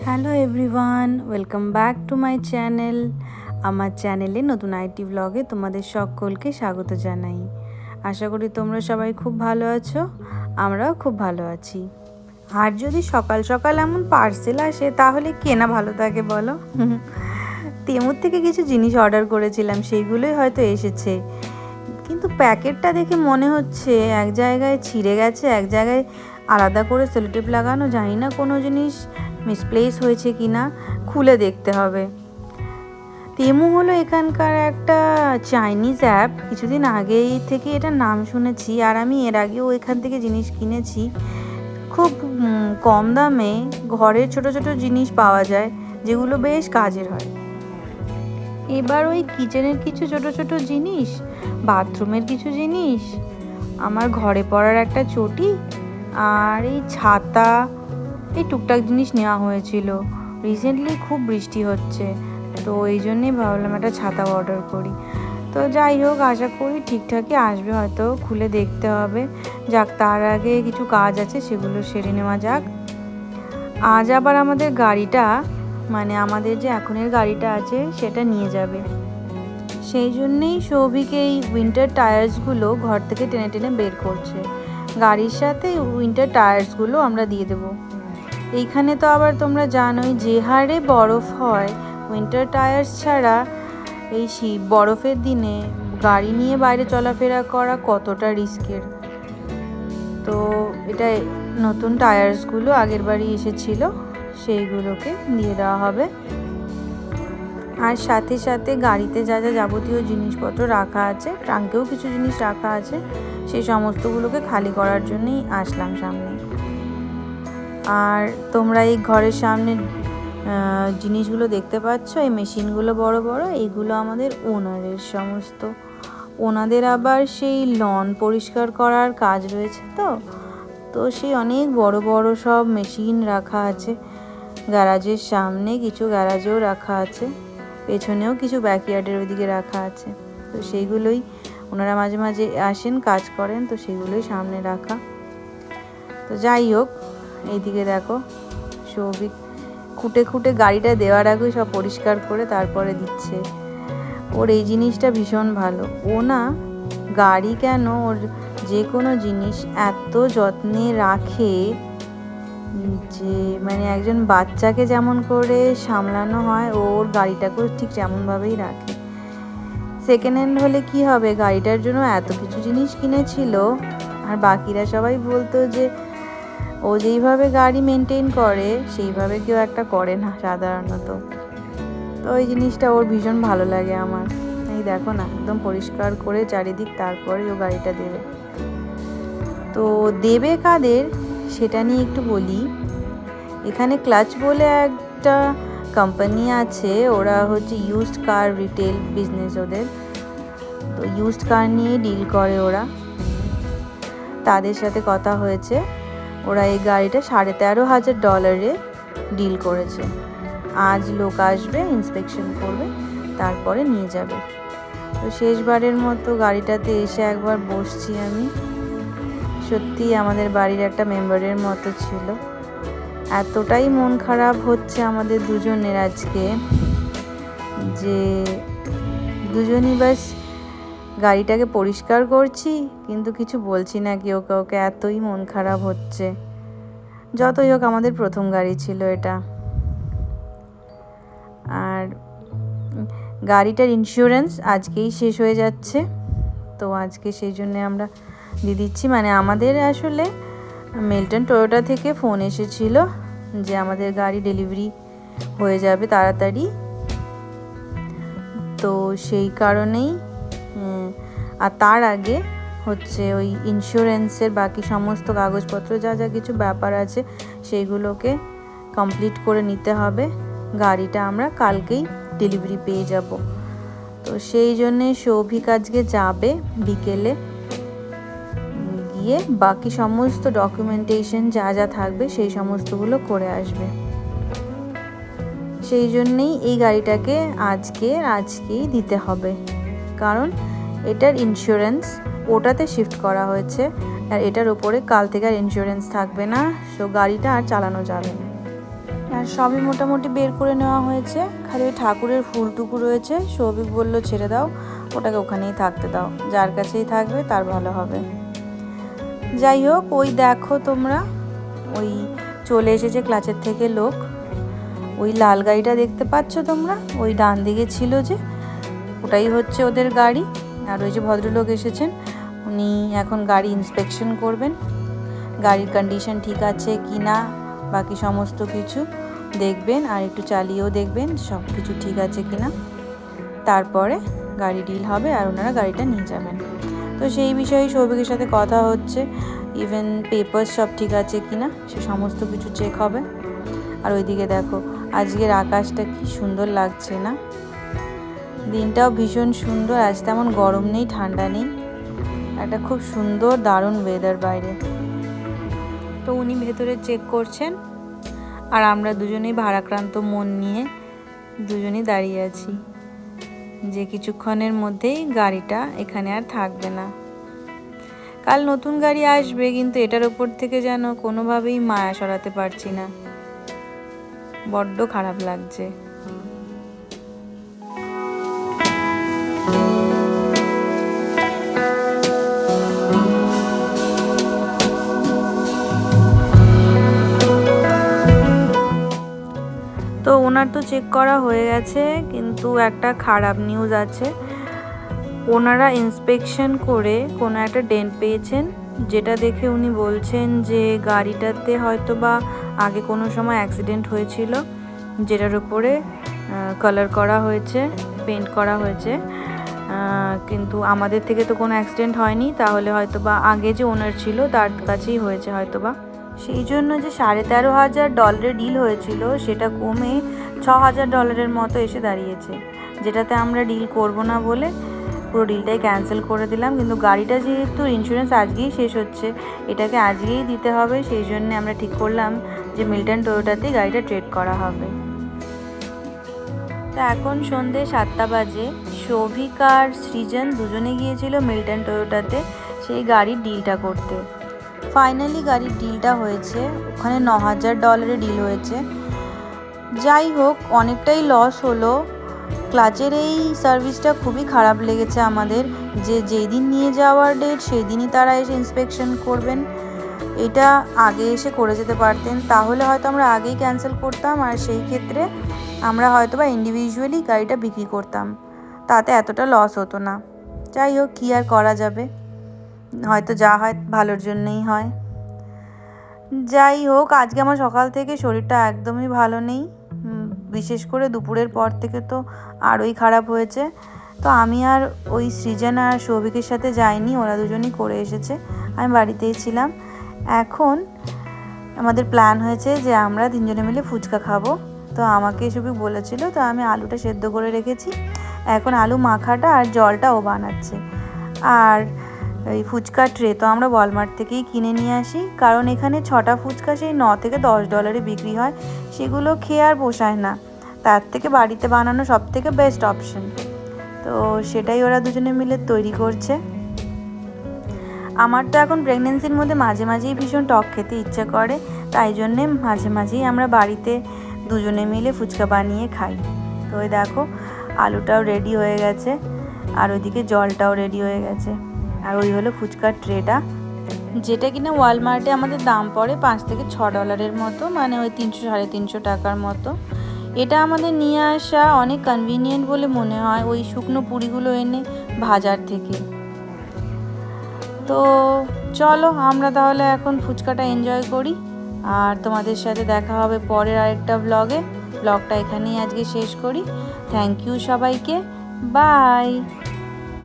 Hello everyone, welcome back to my channel. আমার চ্যানেলে নতুন আইটি ব্লগে তোমাদের সকলকে স্বাগত জানাই। আশা করি তোমরা সবাই খুব ভালো আছো, আমরাও খুব ভালো আছি। আর যদি সকাল সকাল এমন পার্সেল আসে, তাহলে কেনা ভালো থাকে বলো? তেমুর থেকে কিছু জিনিস অর্ডার করেছিলাম, সেইগুলোই হয়তো এসেছে। কিন্তু প্যাকেটটা দেখে মনে হচ্ছে এক জায়গায় ছিঁড়ে গেছে, এক জায়গায় আলাদা করে সেলোটেপ লাগানো, জানি না কোনো জিনিস মিসপ্লেস হয়েছে কি না খুলে দেখতে হবে। তেমু হলো এখানকার একটা চাইনিজ অ্যাপ কিছুদিন আগেই থেকে এটা নাম শুনেছি আর আমি এর আগেও এখান থেকে জিনিস কিনেছি। খুব কম দামে ঘরের ছোট ছোট জিনিস পাওয়া যায়, যেগুলো বেশ কাজের হয়। এবার ওই কিচেনের কিছু ছোট ছোট জিনিস, বাথরুমের কিছু জিনিস, আমার ঘরে পড়ার একটা চটি, আর এই ছাতা এই টুকটাক জিনিস নেওয়া হয়েছিল। রিসেন্টলি খুব বৃষ্টি হচ্ছে, তো এই জন্যেই ভাবলাম একটা ছাতা অর্ডার করি। তো যাই হোক, আশা করি ঠিকঠাকই আসবে, হয়তো খুলে দেখতে হবে। যাক, তার আগে কিছু কাজ আছে, সেগুলো সেরে নেওয়া যাক। আজ আবার আমাদের গাড়িটা মানে আমাদের যে এখনের গাড়িটা আছে, সেটা নিয়ে যাবে। সেই জন্যেই সৌভিক এই উইন্টার টায়ার্সগুলো ঘর থেকে টেনে টেনে বের করছে। গাড়ির সাথে উইন্টার টায়ার্সগুলো আমরা দিয়ে দেবো। এইখানে তো আবার তোমরা জানোই যে হারে বরফ হয়। উইন্টার টায়ার্স ছাড়া এই শীত, বরফের দিনে গাড়ি নিয়ে বাইরে চলাফেরা করা কতটা রিস্কের? তো এটা নতুন টায়ার্সগুলো আগের বাড়ি এসেছিল, সেইগুলোকে দিয়ে দেওয়া হবে। আর সাথে সাথে গাড়িতে যা যা যাবতীয় জিনিসপত্র রাখা আছে, ট্রাঙ্কেও কিছু জিনিস রাখা আছে সেই সমস্তগুলোকে খালি করার জন্যই আসলাম সামনে। আর তোমরা এই ঘরের সামনে জিনিসগুলো দেখতে পাচ্ছ, এই মেশিনগুলো বড় বড়, এইগুলো আমাদের ওনারের সমস্ত। ওনাদের আবার সেই লন পরিষ্কার করার কাজ রয়েছে তো তো সেই অনেক বড় বড় সব মেশিন রাখা আছে। গ্যারাজের সামনে কিছু গ্যারাজেও রাখা আছে, পেছনেও কিছু ব্যাকইয়ার্ডের ওইদিকে রাখা আছে। তো সেইগুলোই ওনারা মাঝে মাঝে আসেন, কাজ করেন, তো সেগুলোই সামনে রাখা। তো যাই হোক এইদিকে দেখো, সৌভিক খুঁটে খুঁটে গাড়িটা দেওয়ার আগে সব পরিষ্কার করে তারপরে দিচ্ছে। ওর এই জিনিসটা ভীষণ ভালো। ও না গাড়ি কেন ওর যে কোনো জিনিস এত যত্নে রাখে যে মানে একজন বাচ্চাকে যেমন করে সামলানো হয় ওর গাড়িটাকেও ঠিক তেমনভাবেই রাখে। সেকেন্ড হ্যান্ড হলে কি হবে? গাড়িটার জন্য এত কিছু জিনিস কিনেছিল, আর বাকিরা সবাই বলতো যে ও যেইভাবে গাড়ি মেনটেন করে, সেইভাবে কেউ একটা করে না সাধারণত। তো ওই জিনিসটা ওর ভীষণ ভালো লাগে আমার। এই দেখো না, একদম পরিষ্কার করে চারিদিক তারপরে ও গাড়িটা দেবে। তো দেবে কাদের, সেটা নিয়ে একটু বলি। এখানে ক্লাচ বলে একটা কোম্পানি আছে, ওরা হচ্ছে ইউজড কার রিটেল বিজনেস ওদের। তো ইউজড কার নিয়ে ডিল করে ওরা। তাদের সাথে কথা হয়েছে। ওরা এই গাড়িটা সাড়ে তেরো হাজার ডলারে ডিল করেছে। আজ লোক আসবে ইন্সপেকশন করবে, তারপরে নিয়ে যাবে। তো শেষবারের মতো গাড়িটাতে এসে একবার বসছি আমি। সত্যি আমাদের বাড়ির একটা মেম্বারের মতো ছিল। এতটাই মন খারাপ হচ্ছে আমাদের দুজনের আজকে যে দুজনই বাস গাড়িটাকে পরিষ্কার করছি, কিন্তু কিছু বলছি না কেউ কাউকে এতই মন খারাপ হচ্ছে। যতই হোক, আমাদের প্রথম গাড়ি ছিল এটা। আর গাড়িটার ইন্স্যুরেন্স আজকেই শেষ হয়ে যাচ্ছে। তো আজকে সেই জন্যে আমরা দিয়ে দিচ্ছি। মানে আমাদের আসলে মেলটন টয়োটা থেকে ফোন এসেছিল যে আমাদের গাড়ি ডেলিভারি হয়ে যাবে তাড়াতাড়ি। তো সেই কারণেই আর তার আগে হচ্ছে ওই ইন্স্যুরেন্সের বাকি সমস্ত কাগজপত্র, যা যা কিছু ব্যাপার আছে সেইগুলোকে কমপ্লিট করে নিতে হবে। গাড়িটা আমরা কালকেই ডেলিভারি পেয়ে যাব। তো সেই জন্যে সৌভিক আজকে যাবে বিকেলে। গিয়ে বাকি সমস্ত ডকুমেন্টেশন যা যা থাকবে, সেই সমস্তগুলো করে আসবে। সেই জন্যেই এই গাড়িটাকে আজকে, আজকেই দিতে হবে। কারণ এটার ইন্স্যুরেন্স ওটাতে শিফট করা হয়েছে, আর এটার ওপরে কাল থেকে আর ইন্স্যুরেন্স থাকবে না সো গাড়িটা আর চালানো যাবে না। আর সবই মোটামুটি বের করে নেওয়া হয়েছে, খালি ওই ঠাকুরের ফুলটুকু রয়েছে, সৌভিক বলল, ছেড়ে দাও, ওটাকে ওখানেই থাকতে দাও, যার কাছেই থাকবে তার ভালো হবে। যাই হোক, ওই দেখো তোমরা, ওই চলে এসেছে ক্লাচের থেকে লোক। ওই লাল গাড়িটা দেখতে পাচ্ছ তোমরা? ওই ডান দিকে ছিল যে, ওটাই হচ্ছে ওদের গাড়ি। আর ওই যে ভদ্রলোক এসেছেন, উনি এখন গাড়ি ইন্সপেকশন করবেন। গাড়ির কন্ডিশন ঠিক আছে কি না বাকি সমস্ত কিছু দেখবেন আর একটু চালিয়েও দেখবেন সব কিছু ঠিক আছে কি না তারপরে গাড়ি ডিল হবে আর ওনারা গাড়িটা নিয়ে যাবেন। তো সেই বিষয়ে সৌভিকের সাথে কথা হচ্ছে ইভেন পেপার সব ঠিক আছে কি না সে সমস্ত কিছু চেক হবে। আর ওইদিকে দেখো, আজকের আকাশটা কি সুন্দর লাগছে না। দিনটাও ভীষণ সুন্দর, আজ তেমন গরম নেই, ঠান্ডা নেই। একটা খুব সুন্দর, দারুণ ওয়েদার বাইরে। তো উনি ভেতরে চেক করছেন, আর আমরা দুজনেই ভারাক্রান্ত মন নিয়ে দুজনেই দাঁড়িয়ে আছি যে কিছুক্ষণের মধ্যেই গাড়িটা এখানে আর থাকবে না। কাল নতুন গাড়ি আসবে, কিন্তু এটার ওপর থেকে যেন কোনোভাবেই মায়া সরাতে পারছি না। বড্ড খারাপ লাগছে। ওনার তো চেক করা হয়ে গেছে, কিন্তু একটা খারাপ নিউজ আছে। ওনারা ইন্সপেকশন করে কোনো একটা ডেন্ট পেয়েছেন, যেটা দেখে উনি বলছেন যে গাড়িটাতে হয়তো বা আগে কোনো সময় অ্যাক্সিডেন্ট হয়েছিল, যেটার উপরে কালার করা হয়েছে পেন্ট করা হয়েছে। কিন্তু আমাদের থেকে তো কোনো অ্যাক্সিডেন্ট হয়নি, তাহলে হয়তো বা আগে যে ওনার ছিল, তার কাছেই হয়েছে হয়তো বা সেই জন্য যে সাড়ে তেরো হাজার ডলারের ডিল হয়েছিল, সেটা কমে ছ হাজার ডলারের মতো এসে দাঁড়িয়েছে। যেটাতে আমরা ডিল করব না বলে পুরো ডিলটাই ক্যান্সেল করে দিলাম। কিন্তু গাড়িটা যেহেতু ইন্স্যুরেন্স আজকেই শেষ হচ্ছে, এটাকে আজকেই দিতে হবে। সেই জন্য আমরা ঠিক করলাম যে মিল্টন টয়োটাতেই গাড়িটা ট্রেড করা হবে। তা এখন সন্ধে সাতটা বাজে। সৌভিক আর সৃজন দুজনে গিয়েছিল মিল্টন টয়োটাতে সেই গাড়ির ডিলটা করতে। ফাইনালি গাড়ির ডিলটা হয়েছে। ওখানে ন হাজার ডলারের ডিল হয়েছে। যাই হোক, অনেকটাই লস হলো। ক্লাচের এই সার্ভিসটা খুবই খারাপ লেগেছে আমাদের। যে যেই দিন নিয়ে যাওয়ার ডেট সেই দিনই তারা এসে ইন্সপেকশন করবেন। এটা আগে এসে করে যেতে পারতেন। তাহলে হয়তো আমরা আগেই ক্যান্সেল করতাম আর সেই ক্ষেত্রে আমরা হয়তো বা ইন্ডিভিজুয়ালি গাড়িটা বিক্রি করতাম। তাতে এতটা লস হতো না। যাই হোক, কী আর করা যাবে? হয়তো যা হয় ভালোর জন্যই হয়। যাই হোক, আজকে আমার সকাল থেকে শরীরটা একদমই ভালো নেই। বিশেষ করে দুপুরের পর থেকে তো আরোই খারাপ হয়েছে। তো আমি আর ওই সৃজন আর সৌভিকের সাথে যাইনি, ওরা দুজনই করে এসেছে। আমি বাড়িতেই ছিলাম। এখন আমাদের প্ল্যান হয়েছে যে আমরা তিনজনে মিলে ফুচকা খাব। তো আমাকে সৌভিক বলেছিল, তো আমি আলুটা সেদ্ধ করে রেখেছি। এখন আলু মাখাটা আর জলটা ও বানাচ্ছে। আর এই ফুচকা ট্রে তো আমরা ওয়ালমার্ট থেকেই কিনে নিয়ে আসি। কারণ এখানে ছটা ফুচকা সেই ন থেকে দশ ডলারে বিক্রি হয়। সেগুলো খেয়ে আর পোষায় না। তার থেকে বাড়িতে বানানো সব থেকে বেস্ট অপশন তো সেটাই ওরা দুজনে মিলে তৈরি করছে। আমার তো এখন প্রেগনেন্সির মধ্যে মাঝে মাঝেই ভীষণ টক খেতে ইচ্ছে করে। তাই জন্যে মাঝে মাঝেই আমরা বাড়িতে দুজনে মিলে ফুচকা বানিয়ে খাই। তো ওই দেখো, আলুটাও রেডি হয়ে গেছে। আর ওইদিকে জলটাও রেডি হয়ে গেছে। আর ওই হলো ফুচকার ট্রেটা। যেটা কিনা ওয়ালমার্টে আমাদের দাম পড়ে পাঁচ থেকে ছ ডলারের মতো মানে ওই তিনশো, সাড়ে তিনশো টাকার মতো। এটা আমাদের নিয়ে আসা অনেক কনভিনিয়েন্ট বলে মনে হয় ওই শুকনো পুরিগুলো এনে ভাজার থেকে। তো চলো আমরা তাহলে এখন ফুচকাটা এনজয় করি, আর তোমাদের সাথে দেখা হবে পরের আরেকটা ব্লগে ব্লগটা এখানেই আজকে শেষ করি। থ্যাংক ইউ সবাইকে। বাই